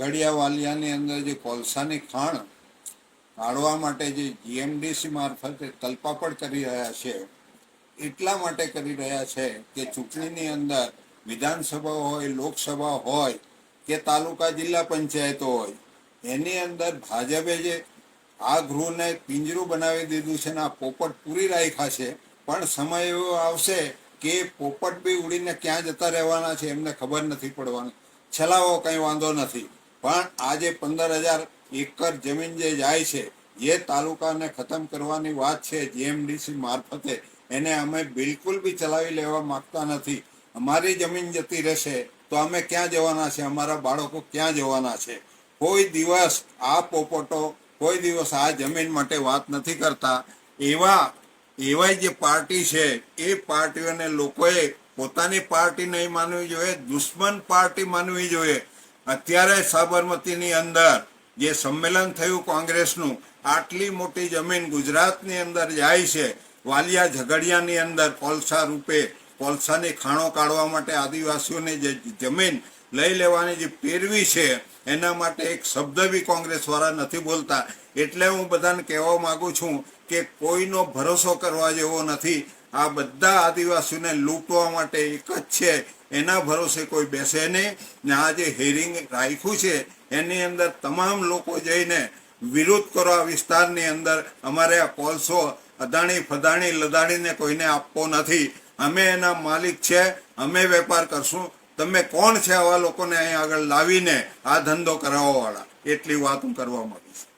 ઝઘડિયા વાલિયાની અંદર જે કોલસાની ખાણ કાઢવા માટે જે જીએમડીસી મારફતે તલપાપડ કરી રહ્યા છે, એટલા માટે કરી રહ્યા છે કે ચૂંટણીની અંદર વિધાનસભા હોય, લોકસભા હોય કે તાલુકા જિલ્લા પંચાયતો હોય, એની અંદર ભાજપે જે આ ગૃહને પિંજરું બનાવી દીધું છે ને આ પોપટ પૂરી રાખ્યા છે, પણ સમય એવો આવશે કે પોપટ બી ઉડીને ક્યાં જતા રહેવાના છે એમને ખબર નથી પડવાની. છલાવો કંઈ વાંધો નથી. પણ આજે પંદર હજાર એકર જમીન જે જાય છે જે તાલુકાને ખતમ કરવાની વાત છે જીએમડીસી મારફતે. એને અમે બિલકુલ બી ચલાવી લેવા માંગતા નથી. અમારી જમીન જતી રહેશે તો અમે ક્યાં જવાના છે? અમારા બાળકો ક્યાં જવાના છે? કોઈ દિવસ આ પોપટો, કોઈ દિવસ આ જમીન માટે વાત નથી કરતા. એવા, એવાય જે પાર્ટી છે, એ પાર્ટીઓને લોકોએ પોતાની પાર્ટી નહીં માનવી જોઈએ, દુશ્મન પાર્ટી માનવી જોઈએ. અત્યારે સાબરમતીની અંદર જે સંમેલન થયું કોંગ્રેસનું, આટલી મોટી જમીન ગુજરાતની અંદર જાય છે, વાલિયા ઝઘડિયાની અંદર કોલસા રૂપે કોલસાની ખાણો કાઢવા માટે આદિવાસીઓની જે જમીન લઈ લેવાની જે પેરવી છે, એના માટે એક શબ્દ બી કોંગ્રેસવાળા નથી બોલતા. એટલે હું બધાને કહેવા માગું છું કે કોઈનો ભરોસો કરવા જેવો નથી. આ બધા આદિવાસીઓને લૂંટવા માટે એક જ છે. એના ભરોસે કોઈ બેસે નહીં. ને આ જે હેરિંગ રાખ્યું છે, એની અંદર તમામ લોકો જઈને વિરોધ કરો આ વિસ્તારની અંદર. અમારે આ કોલસો અદાણી ફદાણી લદાણીને કોઈને આપવો નથી. અમે એના માલિક છે, અમે વેપાર કરશું. તમે કોણ છે આવા લોકોને અહીં આગળ લાવીને આ ધંધો કરાવવાવાળા? એટલી વાત હું કરવા માંગીશ